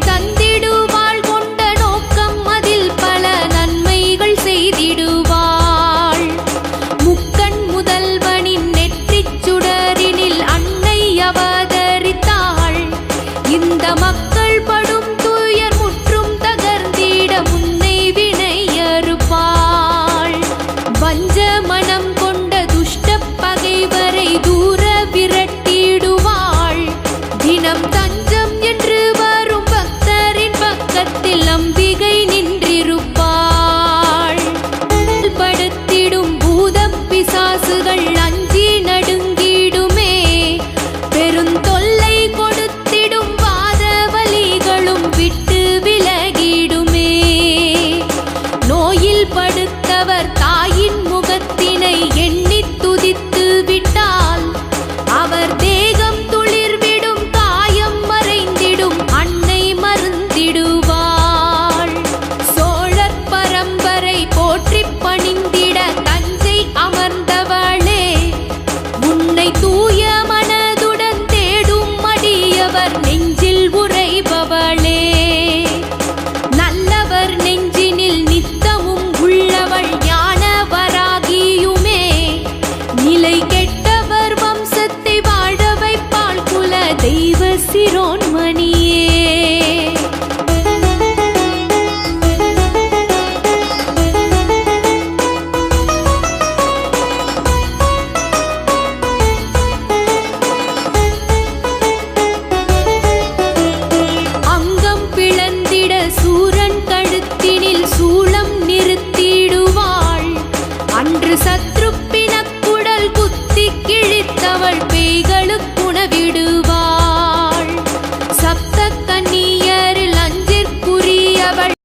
தன் முகத்தினை எண்ணி துதித்து விட்டால் அவர் தேகம் துளிர்விடும் காயம் மறைந்திடும் அன்னை மருந்திடுவாள் சோழர் பரம்பரை போற்றி பணிந்திட தஞ்சை அமர்ந்தவளே உன்னை தூய மனதுடன் தேடும் அடியவர் நெஞ்சே